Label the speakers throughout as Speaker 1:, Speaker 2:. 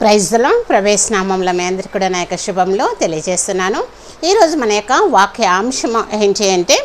Speaker 1: ప్రైజ్లో ప్రవేశనామంలో మీ అందరికీ కూడా నా యొక్క శుభంలో తెలియజేస్తున్నాను. ఈరోజు మన యొక్క వాక్య అంశం ఏంటి అంటే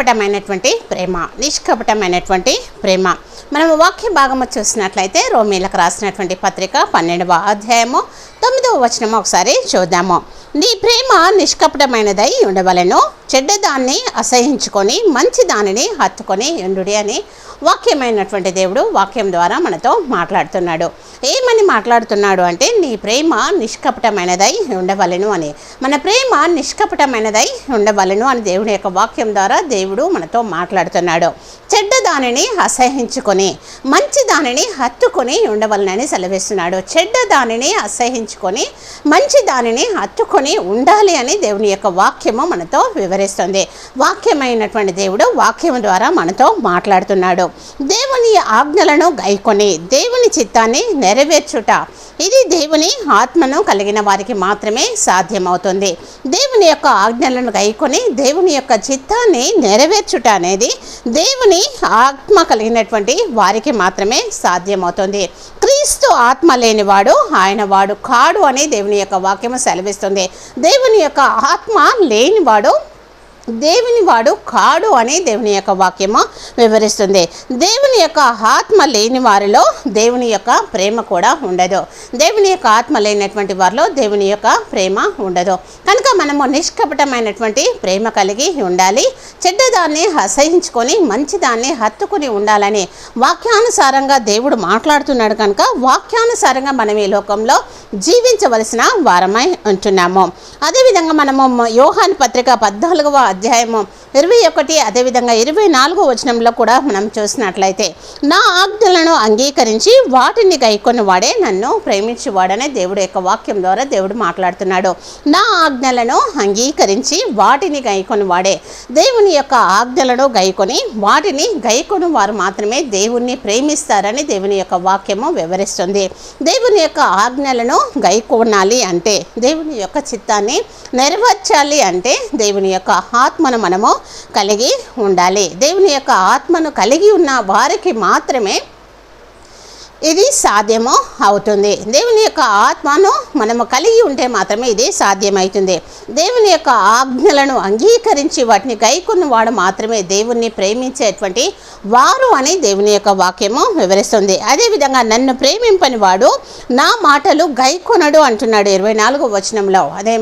Speaker 1: నిష్కపటమైనటువంటి ప్రేమ నిష్కపటమైనటువంటి ప్రేమ. మనం వాక్య భాగము చూసినట్లయితే రోమీలకు రాసినటువంటి పత్రిక పన్నెండవ అధ్యాయము తొమ్మిదవ వచనము ఒకసారి చూద్దాము. నీ ప్రేమ నిష్కపటమైనదై ఉండవలెను చెడ్డదాన్ని అసహించుకొని మంచి దానిని హత్తుకొని ఉండుడి అని వాక్యమైనటువంటి దేవుడు వాక్యం ద్వారా మనతో మాట్లాడుతున్నాడు. ఏమని మాట్లాడుతున్నాడు అంటే నీ ప్రేమ నిష్కపటమైనదై ఉండవలెను అని. మన ప్రేమ నిష్కపటమైనదై ఉండవలెను అని దేవుని యొక్క వాక్యం ద్వారా దేవుడు మనతో మాట్లాడుతున్నాడు. చెడ్డ దానిని అసహించుకొని మంచి దానిని హత్తుకొని ఉండవలనని సెలవిస్తున్నాడు. చెడ్డ దానిని అసహించుకొని మంచి దానిని హత్తుకొని ఉండాలి అని దేవుని యొక్క వాక్యము మనతో వివరిస్తుంది. వాక్యమైనటువంటి దేవుడు వాక్యం ద్వారా మనతో మాట్లాడుతున్నాడు. దేవుని ఆజ్ఞలను గైకొని దేవుని చిత్తాన్ని నెరవేర్చుట. ఇది దేవుని ఆత్మను కలిగిన వారికి మాత్రమే సాధ్యమవుతుంది. దేవుని యొక్క ఆజ్ఞలను గైకొని దేవుని యొక్క చిత్తాన్ని నెరవేర్చుట అనేది దేవుని ఆత్మ కలిగినటువంటి వారికి మాత్రమే సాధ్యమవుతుంది. క్రీస్తు ఆత్మ లేనివాడు ఆయన వాడు కాడు అని దేవుని యొక్క వాక్యము సెలవిస్తుంది. దేవుని యొక్క ఆత్మ లేనివాడు దేవుని వాడు కాడు అని దేవుని యొక్క వాక్యము వివరిస్తుంది. దేవుని యొక్క ఆత్మ లేని వారిలో దేవుని యొక్క ప్రేమ కూడా ఉండదు. దేవుని యొక్క ఆత్మ లేనటువంటి వారిలో దేవుని యొక్క ప్రేమ ఉండదు. కనుక మనము నిష్కపటమైనటువంటి ప్రేమ కలిగి ఉండాలి. చెడ్డదాన్ని అసహించుకొని మంచిదాన్ని హత్తుకుని ఉండాలని వాక్యానుసారంగా దేవుడు మాట్లాడుతున్నాడు కనుక వాక్యానుసారంగా మనం ఈ లోకంలో జీవించవలసిన వారమై ఉంటున్నాము. అదేవిధంగా మనము యోహాన్ పత్రిక పద్నాలుగవ అధ్యాయము ఇరవై ఒకటి అదేవిధంగా ఇరవై నాలుగో వచనంలో కూడా మనం చూసినట్లయితే నా ఆజ్ఞలను అంగీకరించి వాటిని గైకొని వాడే నన్ను ప్రేమించేవాడనే దేవుడు యొక్క వాక్యం ద్వారా దేవుడు మాట్లాడుతున్నాడు. నా ఆజ్ఞలను అంగీకరించి వాటిని గైకొని వాడే దేవుని యొక్క ఆజ్ఞలను గైకొని వాటిని గైకొని వారు మాత్రమే దేవుణ్ణి ప్రేమిస్తారని దేవుని యొక్క వాక్యము వివరిస్తుంది. దేవుని యొక్క ఆజ్ఞలను గైకొనాలి అంటే దేవుని యొక్క చిత్తాన్ని నెరవేర్చాలి అంటే దేవుని యొక్క ఆత్మను మనము కలిగి ఉండాలి. దేవుని యొక్క ఆత్మను కలిగి ఉన్న వారికి మాత్రమే ఇది సాధ్యము అవుతుంది. దేవుని యొక్క ఆత్మను మనము కలిగి ఉంటే మాత్రమే ఇది సాధ్యమవుతుంది దేవుని యొక్క ఆజ్ఞలను అంగీకరించి వాటిని గైకున్న వాడు మాత్రమే దేవుణ్ణి ప్రేమించేటువంటి వారు అని దేవుని యొక్క వాక్యము వివరిస్తుంది. అదేవిధంగా నన్ను ప్రేమింపని వాడు నా మాటలు గైకొనడు అంటున్నాడు ఇరవై నాలుగవ వచనంలో. అదే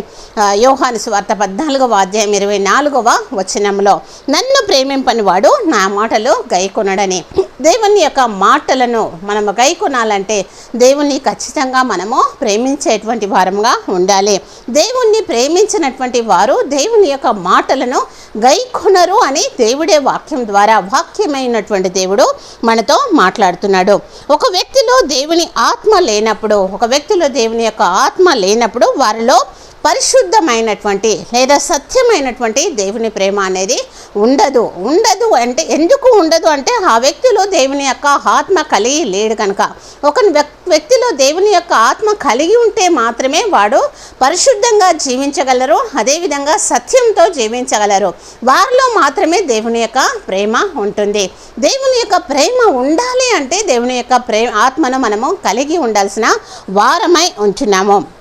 Speaker 1: యోహాను స్వార్థ పద్నాలుగవ అధ్యాయం ఇరవై నాలుగవ వచనంలో. నన్ను ప్రేమింపని వాడు నా మాటలు గైకొనడని. దేవుని యొక్క మాటలను మనము గైకొనాలంటే దేవుణ్ణి ఖచ్చితంగా మనము ప్రేమించేటువంటి వారంగా ఉండాలి. దేవుణ్ణి ప్రేమించినటువంటి వారు దేవుని యొక్క మాటలను గైకొనరు అని దేవుడే వాక్యం ద్వారా వాక్యమైనటువంటి దేవుడు మనతో మాట్లాడుతున్నాడు. ఒక వ్యక్తిలో దేవుని ఆత్మ లేనప్పుడు ఒక వ్యక్తిలో దేవుని యొక్క ఆత్మ లేనప్పుడు వారిలో పరిశుద్ధమైనటువంటి లేదా సత్యమైనటువంటి దేవుని ప్రేమ అనేది ఉండదు. ఉండదు అంటే ఎందుకు ఉండదు అంటే ఆ వ్యక్తిలో దేవుని యొక్క ఆత్మ కలిగి లేడు కనుక. ఒక వ్యక్- వ్యక్తిలో దేవుని యొక్క ఆత్మ కలిగి ఉంటే మాత్రమే వాడు పరిశుద్ధంగా జీవించగలరు అదేవిధంగా సత్యంతో జీవించగలరు. వారిలో మాత్రమే దేవుని యొక్క ప్రేమ ఉంటుంది. దేవుని యొక్క ప్రేమ ఉండాలి అంటే దేవుని యొక్క ప్రేమ ఆత్మను మనము కలిగి ఉండాల్సిన వారమై ఉంటున్నాము.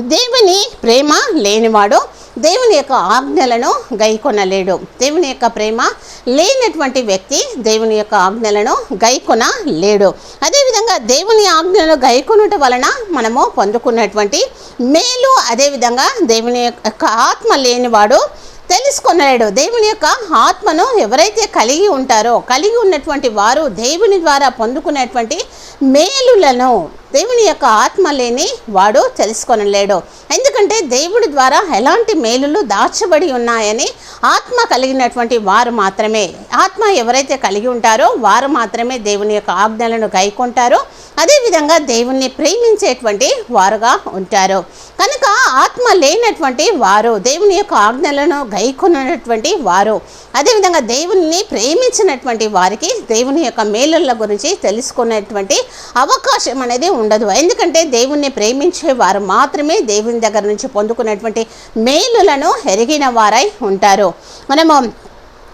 Speaker 1: దేవుని ప్రేమ లేనివాడు దేవుని యొక్క ఆజ్ఞలను గైకొనలేడు. దేవుని యొక్క ప్రేమ లేనటువంటి వ్యక్తి దేవుని యొక్క ఆజ్ఞలను గైకొనలేడు. అదేవిధంగా దేవుని ఆజ్ఞలను గైకొనుట వలన మనము పొందుకున్నటువంటి మేలు అదేవిధంగా దేవుని యొక్క ఆత్మ లేనివాడు తెలుసుకొనలేడు. దేవుని యొక్క ఆత్మను ఎవరైతే కలిగి ఉంటారో కలిగి ఉన్నటువంటి వారు దేవుని ద్వారా పొందుకునేటువంటి మేలులను దేవుని యొక్క ఆత్మ లేని వాడు తెలుసుకొనలేడు. ఎందుకంటే దేవుడి ద్వారా ఎలాంటి మేలులు దాచబడి ఉన్నాయని ఆత్మ కలిగినటువంటి వారు మాత్రమే. ఆత్మ ఎవరైతే కలిగి ఉంటారో వారు మాత్రమే దేవుని యొక్క ఆజ్ఞలను గైకొంటారో. అదేవిధంగా దేవుణ్ణి ప్రేమించేటువంటి వారుగా ఉంటారు. కనుక ఆత్మ లేనటువంటి వారు దేవుని యొక్క ఆజ్ఞలను గైకొన్నటువంటి వారు అదేవిధంగా దేవుణ్ణి ప్రేమించినటువంటి వారికి దేవుని యొక్క మేలుల గురించి తెలుసుకునేటువంటి అవకాశం అనేది ఉండదు. ఎందుకంటే దేవుణ్ణి ప్రేమించే వారు మాత్రమే దేవుని దగ్గర నుంచి పొందుకున్నటువంటి మేలులను ఎరిగిన వారై ఉంటారు. మనము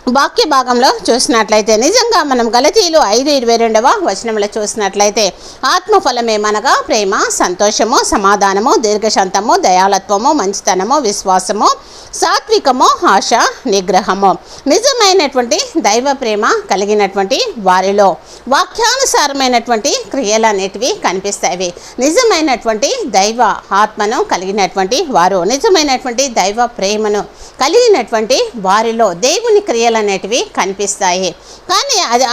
Speaker 1: వాక్య భాగంలో చూసినట్లయితే నిజంగా మనం గలతీలు ఐదు ఇరవై రెండవ వచనంలో చూసినట్లయితే ఆత్మఫలమేమనగా ప్రేమ సంతోషము సమాధానము దీర్ఘశాంతము దయాలత్వము మంచితనము విశ్వాసము సాత్వికము ఆశ నిగ్రహము. నిజమైనటువంటి దైవ ప్రేమ కలిగినటువంటి వారిలో వాక్యానుసారమైనటువంటి క్రియలు అనేటివి కనిపిస్తాయి. నిజమైనటువంటి దైవ ఆత్మను కలిగినటువంటి వారు నిజమైనటువంటి దైవ ప్రేమను కలిగినటువంటి వారిలో దేవుని క్రియలు అనేటివి కనిపిస్తాయి. కానీ అది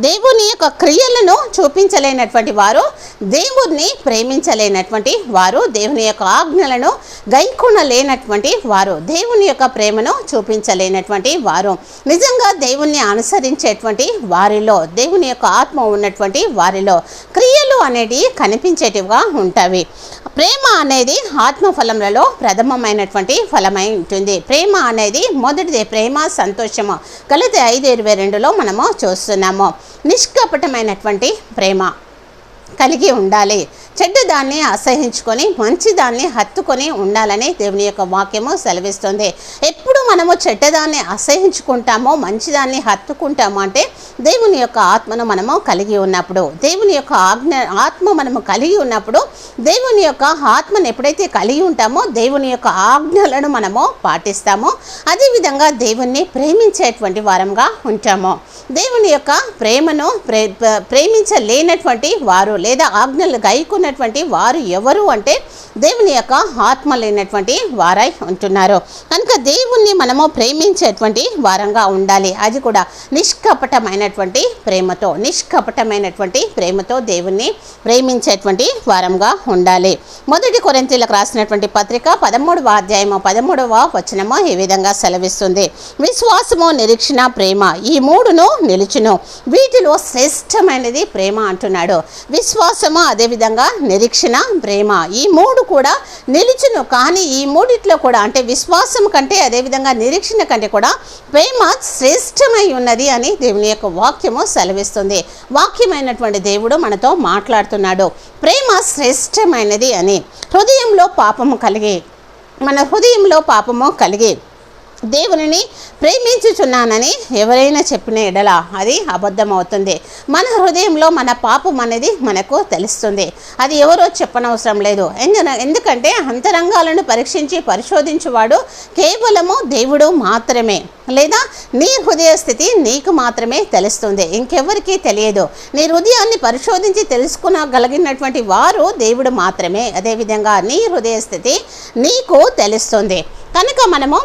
Speaker 1: దేవుని యొక్క క్రియలను చూపించలేనటువంటి వారు దేవుణ్ణి ప్రేమించలేనటువంటి వారు దేవుని యొక్క ఆజ్ఞలను గైకొనలేనటువంటి వారు దేవుని యొక్క ప్రేమను చూపించలేనటువంటి వారు. నిజంగా దేవుణ్ణి అనుసరించేటువంటి వారిలో దేవుని యొక్క ఆత్మ ఉన్నటువంటి వారిలో క్రియలు అనేటివి కనిపించేటివిగా ఉంటాయి. ప్రేమ అనేది ఆత్మఫలములలో ప్రథమమైనటువంటి ఫలమై ఉంటుంది. ప్రేమ అనేది మొదటిది ప్రేమ సంతోషము. కలిసి ఐదు ఇరవై రెండులో మనము చూస్తున్నాము. నిష్కపటమైనటువంటి ప్రేమ. కలిగి ఉండాలి. చెడ్డదాన్ని అసహించుకొని మంచిదాన్ని హత్తుకొని ఉండాలని దేవుని యొక్క వాక్యము సెలవిస్తుంది. ఎప్పుడు మనము చెడ్డదాన్ని అసహించుకుంటామో మంచిదాన్ని హత్తుకుంటామో అంటే దేవుని యొక్క ఆత్మను మనము కలిగి ఉన్నప్పుడు దేవుని యొక్క ఆజ్ఞ ఆత్మ మనము కలిగి ఉన్నప్పుడు దేవుని యొక్క ఆత్మను ఎప్పుడైతే కలిగి ఉంటామో దేవుని యొక్క ఆజ్ఞలను మనము పాటిస్తామో. అదేవిధంగా దేవుణ్ణి ప్రేమించేటువంటి వారంగా ఉంటాము. దేవుని యొక్క ప్రేమను ప్రే ప్రేమించలేనటువంటి వారు లేదా ఆజ్ఞలు గైకున్నటువంటి వారు ఎవరు అంటే దేవుని యొక్క ఆత్మ లేనటువంటి వారై ఉంటున్నారు. కనుక దేవుణ్ణి మనము ప్రేమించేటువంటి వారంగా ఉండాలి. అది కూడా నిష్కపటమైనటువంటి ప్రేమతో నిష్కపటమైనటువంటి ప్రేమతో దేవుణ్ణి ప్రేమించేటువంటి వారంగా ఉండాలి. మొదటి కొరంతీలకు రాసినటువంటి పత్రిక పదమూడవ అధ్యాయము పదమూడవ వచనము ఈ విధంగా సెలవిస్తుంది. విశ్వాసము నిరీక్షణ ప్రేమ ఈ మూడును నిలుచును. వీటిలో శ్రేష్టమైనది ప్రేమ అంటున్నాడు. విశ్వాసము? అదేవిధంగా నిరీక్షణ ప్రేమ. ఈ మూడు కూడా నిలిచును. కానీ ఈ మూడిట్లో కూడా అంటే విశ్వాసం కంటే అదేవిధంగా నిరీక్షణ కంటే కూడా ప్రేమ శ్రేష్టమై ఉన్నది అని దేవుని యొక్క వాక్యము సెలవిస్తుంది. వాక్యమైనటువంటి దేవుడు మనతో మాట్లాడుతున్నాడు. ప్రేమ శ్రేష్టమైనది అని. హృదయంలో పాపము కలిగి మన హృదయంలో పాపము కలిగి దేవునిని ప్రేమించుచున్నానని ఎవరైనా చెప్పిన ఎడల అది అబద్ధమవుతుంది. మన హృదయంలో మన పాపం అనేది మనకు తెలుస్తుంది. అది ఎవరో చెప్పనవసరం లేదు. ఎందుకంటే అంతరంగాలను పరీక్షించి పరిశోధించువాడు కేవలము దేవుడు మాత్రమే. లేదా నీ హృదయ స్థితి నీకు మాత్రమే తెలుస్తుంది. ఇంకెవరికీ తెలియదు. నీ హృదయాన్ని పరిశోధించి తెలుసుకునగలిగినటువంటి వారు దేవుడు మాత్రమే. అదేవిధంగా నీ హృదయ స్థితి నీకు తెలుస్తుంది. కనుక మనము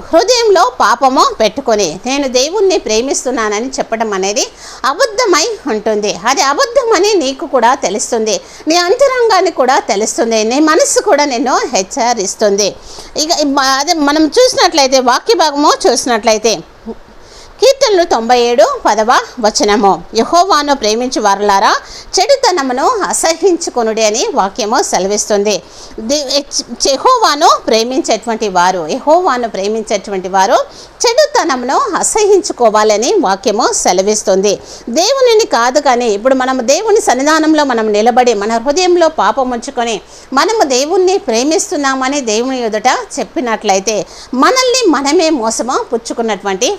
Speaker 1: హృదయంలో పాపము పెట్టుకొని నేను దేవుణ్ణి ప్రేమిస్తున్నానని చెప్పడం అనేది అబద్ధమై ఉంటుంది. అది అబద్ధమని నీకు కూడా తెలుస్తుంది. నీ అంతరంగాన్ని కూడా తెలుస్తుంది. నీ మనసు కూడా నిన్ను హెచ్చరిస్తుంది. ఇక అదే మనం చూసినట్లయితే వాక్య భాగము చూసినట్లయితే కీర్తనలు తొంభై ఏడు పదవ వచనము. యహోవాను ప్రేమించు వారులారా చెడుతనమును అసహించుకొనుడి అని వాక్యము సెలవిస్తుంది. యహోవాను ప్రేమించేటువంటి వారు యహోవాను ప్రేమించేటువంటి వారు చెడుతనమును అసహించుకోవాలని వాక్యము సెలవిస్తుంది. దేవునిని కాదు కానీ ఇప్పుడు మనం దేవుని సన్నిధానంలో మనం నిలబడి మన హృదయంలో పాపం ఉంచుకొని మనము దేవుణ్ణి ప్రేమిస్తున్నామని దేవుని ఎదుట చెప్పినట్లయితే మనల్ని మనమే మోసము పుచ్చుకున్నటువంటి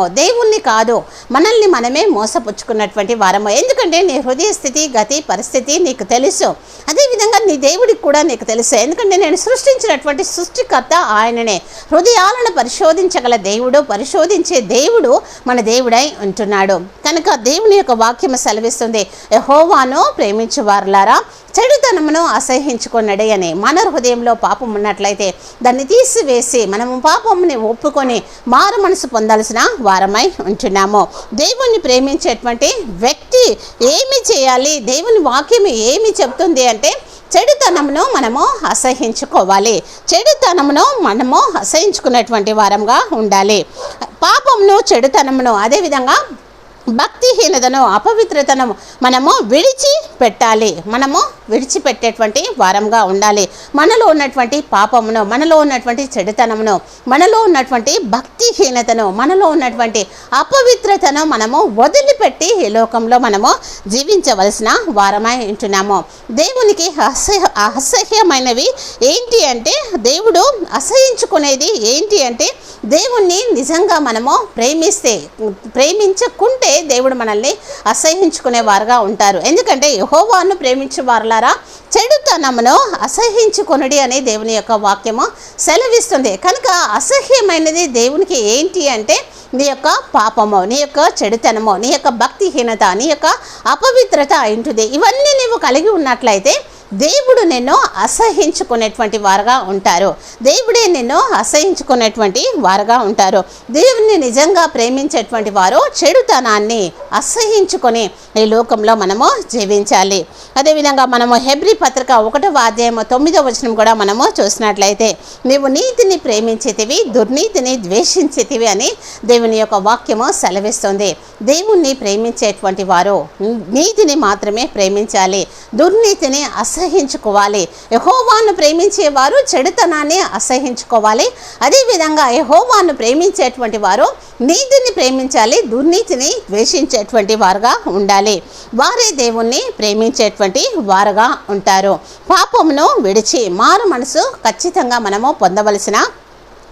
Speaker 1: వారమో? దేవుణ్ణి కాదు. మనల్ని మనమే మోసపుచ్చుకున్నటువంటి వారము? ఎందుకంటే నీ హృదయ స్థితి గతి పరిస్థితి నీకు తెలుసు. అదేవిధంగా నీ దేవుడికి కూడా నీకు తెలుసు. ఎందుకంటే నేను సృష్టించినటువంటి సృష్టికర్త ఆయననే. హృదయాలను పరిశోధించగల దేవుడు పరిశోధించే దేవుడు మన దేవుడై ఉంటున్నాడు. కనుక దేవుని యొక్క వాక్యము సెలవిస్తుంది. యహోవాను ప్రేమించు వారులారా చెడుతనమును అసహించుకున్నడే అని. మన హృదయంలో పాపం ఉన్నట్లయితే దాన్ని తీసివేసి మనము పాపముని ఒప్పుకొని మారు మనసు పొందాల్సిన వారమై ఉంటున్నాము. దేవుణ్ణి ప్రేమించేటువంటి వ్యక్తి ఏమి చేయాలి? దేవుని వాక్యం ఏమి చెప్తుంది అంటే చెడుతనమును మనము అసహించుకోవాలి. చెడుతనమును మనము అసహించుకున్నటువంటి వారంగా ఉండాలి. పాపమును చెడుతనమును అదేవిధంగా భక్తిహీనతను అపవిత్రతను మనము విడిచి పెట్టాలి మనము విడిచిపెట్టేటువంటి వారంగా ఉండాలి. మనలో ఉన్నటువంటి పాపమును మనలో ఉన్నటువంటి చెడుతనమును మనలో ఉన్నటువంటి భక్తిహీనతను మనలో ఉన్నటువంటి అపవిత్రతను మనము వదిలిపెట్టి ఈ లోకంలో మనము జీవించవలసిన వారమై ఉంటున్నాము. దేవునికి అసహ్య అసహ్యమైనవి ఏంటి అంటే దేవుడు అసహించుకునేది ఏంటి అంటే దేవుణ్ణి నిజంగా మనము ప్రేమిస్తే ప్రేమించకుంటే దేవుడు మనల్ని అసహించుకునే వారుగా ఉంటారు. ఎందుకంటే యహోవాను ప్రేమించే వారులారా చెడుతనమును అసహించుకొనుడి అనే దేవుని యొక్క వాక్యము సెలవిస్తుంది. కనుక అసహ్యమైనది దేవునికి ఏంటి అంటే నీ యొక్క పాపము నీ యొక్క చెడుతనము నీ యొక్క భక్తిహీనత నీ యొక్క అపవిత్రత ఏంటిది ఇవన్నీ నీవు కలిగి ఉన్నట్లయితే దేవుడు నిన్ను అసహించుకునేటువంటి వారుగా ఉంటారు. దేవుడే నిన్ను అసహించుకునేటువంటి వారుగా ఉంటారు. దేవుని నిజంగా ప్రేమించేటువంటి వారు చెడుతనాన్ని అసహించుకొని ఈ లోకంలో మనము జీవించాలి. అదేవిధంగా మనము హెబ్రి పత్రిక ఒకటవ అధ్యాయము తొమ్మిదవ వచనం కూడా మనము చూసినట్లయితే నీవు నీతిని ప్రేమించేతివి దుర్నీతిని ద్వేషించేతివి అని దేవుని యొక్క వాక్యము సెలవిస్తుంది. దేవుణ్ణి ప్రేమించేటువంటి వారు నీతిని మాత్రమే ప్రేమించాలి. దుర్నీతిని అసహించుకోవాలి. యహోవాను ప్రేమించేవారు చెడుతనాన్ని అసహించుకోవాలి. అదేవిధంగా యహోవాను ప్రేమించేటువంటి వారు నీతిని ప్రేమించాలి దుర్నీతిని ద్వేషించేటువంటి వారుగా ఉండాలి. వారే దేవుణ్ణి ప్రేమించేటువంటి వారుగా ఉంటారు. పాపమును విడిచి మారు మనసు ఖచ్చితంగా మనము పొందవలసిన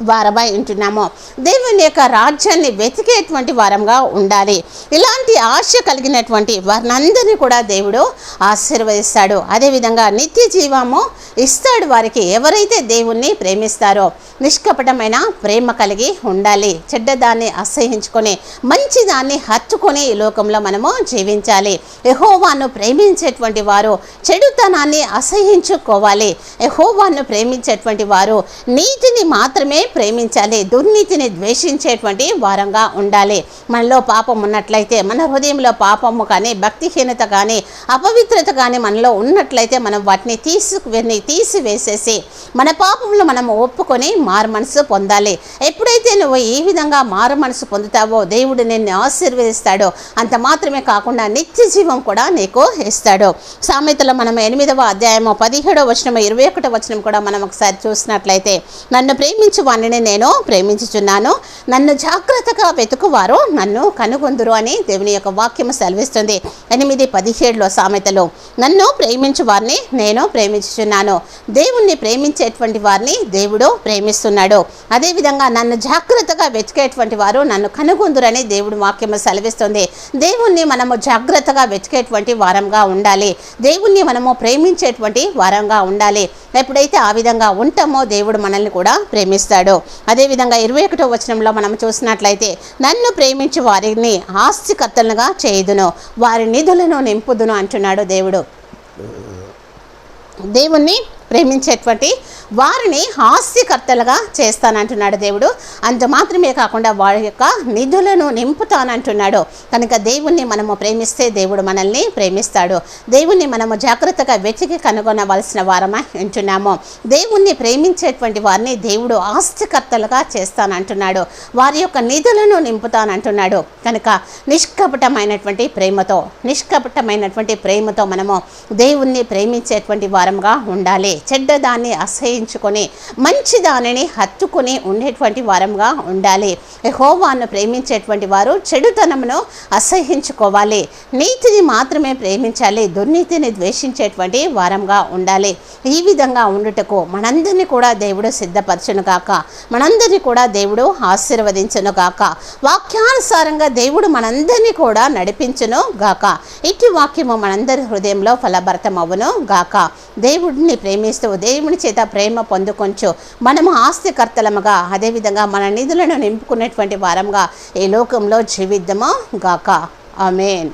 Speaker 1: వారమై ఉంటున్నాము. దేవుని యొక్క రాజ్యాన్ని వెతికేటువంటి వారంగా ఉండాలి. ఇలాంటి ఆశ కలిగినటువంటి వారినందరినీ కూడా దేవుడు ఆశీర్వదిస్తాడు. అదేవిధంగా నిత్య జీవము ఇస్తాడు వారికి. ఎవరైతే దేవుణ్ణి ప్రేమిస్తారో నిష్కపటమైన ప్రేమ కలిగి ఉండాలి. చెడ్డదాన్ని అసహించుకొని మంచిదాన్ని హత్తుకొని ఈ లోకంలో మనము జీవించాలి. యహోవాను ప్రేమించేటువంటి వారు చెడుతనాన్ని అసహించుకోవాలి. యహోవాను ప్రేమించేటువంటి వారు నీతిని మాత్రమే ప్రేమించాలి. దుర్నీతిని ద్వేషించేటువంటి వారంగా ఉండాలి. మనలో పాపం ఉన్నట్లయితే మన హృదయంలో పాపము కానీ భక్తిహీనత కానీ అపవిత్రత కానీ మనలో ఉన్నట్లయితే మనం వాటిని తీసుకుని తీసివేసేసి మన పాపంలో మనం ఒప్పుకొని మారు మనసు పొందాలి. ఎప్పుడైతే నువ్వు ఈ విధంగా మారు మనసు పొందుతావో దేవుడు నిన్ను ఆశీర్వదిస్తాడో. అంత మాత్రమే కాకుండా నిత్య జీవం కూడా నీకు ఇస్తాడు. సామెతలో మనం ఎనిమిదవ అధ్యాయము పదిహేడవ వచనం ఇరవై ఒకటో వచనం కూడా మనం ఒకసారి చూసినట్లయితే నన్ను ప్రేమించు వాణిని నేను ప్రేమించుచున్నాను. నన్ను జాగ్రత్తగా వెతుకువారు నన్ను కనుగొందురు అని దేవుని యొక్క వాక్యము సెలవిస్తుంది. ఎనిమిది పదిహేడులో సామెతలు. నన్ను ప్రేమించు వారిని నేను ప్రేమించుచున్నాను. దేవుణ్ణి ప్రేమించేటువంటి వారిని దేవుడు ప్రేమిస్తున్నాడు. అదేవిధంగా నన్ను జాగ్రత్తగా వెతికేటువంటి వారు నన్ను కనుగొందురని దేవుడు వాక్యము సెలవిస్తుంది. దేవుణ్ణి మనము జాగ్రత్తగా వెతికేటువంటి వారంగా ఉండాలి. దేవుణ్ణి మనము ప్రేమించేటువంటి వారంగా ఉండాలి. ఎప్పుడైతే ఆ విధంగా ఉంటామో దేవుడు మనల్ని కూడా ప్రేమిస్తాడు. అదేవిధంగా ఇరవై ఒకటో వచనంలో మనం చూసినట్లయితే నన్ను ప్రేమించి వారిని ఆస్తికర్తలుగా చేయుదును వారి నిధులను నింపుదును అంటున్నాడు దేవుడు. దేవుణ్ణి ప్రేమించేటువంటి వారిని హాస్యకర్తలుగా చేస్తానంటున్నాడు దేవుడు. అంత మాత్రమే కాకుండా వారి యొక్క నిధులను నింపుతానంటున్నాడు. కనుక దేవుణ్ణి మనము ప్రేమిస్తే దేవుడు మనల్ని ప్రేమిస్తాడు. దేవుణ్ణి మనము జాగ్రత్తగా వెతికి కనుగొనవలసిన వారమా ఉంటున్నాము. దేవుణ్ణి ప్రేమించేటువంటి వారిని దేవుడు ఆస్తికర్తలుగా చేస్తానంటున్నాడు. వారి యొక్క నిధులను నింపుతానంటున్నాడు. కనుక నిష్కపటమైనటువంటి ప్రేమతో నిష్కపటమైనటువంటి ప్రేమతో మనము దేవుణ్ణి ప్రేమించేటువంటి వారంగా ఉండాలి. చెడ్డదాన్ని అసహించుకొని మంచి దానిని హత్తుకొని ఉండేటువంటి వారంగా ఉండాలి. హోవాను ప్రేమించేటువంటి వారు చెడుతనమును అసహించుకోవాలి. నీతిని మాత్రమే ప్రేమించాలి. దుర్నీతిని ద్వేషించేటువంటి వారంగా ఉండాలి. ఈ విధంగా ఉండుటకు మనందరినీ కూడా దేవుడు సిద్ధపరచును గాక. మనందరినీ కూడా దేవుడు ఆశీర్వదించును గాక. వాక్యానుసారంగా దేవుడు మనందరినీ కూడా నడిపించును గాక. ఇటు వాక్యము మనందరి హృదయంలో ఫలభరితమవును గాక. దేవుడిని ప్రేమిస్తూ దేవుని చేత ప్రేమ పొందుకొంచు. మనము ఆస్తికర్తలముగా అదేవిధంగా మన నిధులను నింపుకునేటువంటి వారంగా ఈ లోకంలో జీవిద్దామా? గాక. ఆమెన్.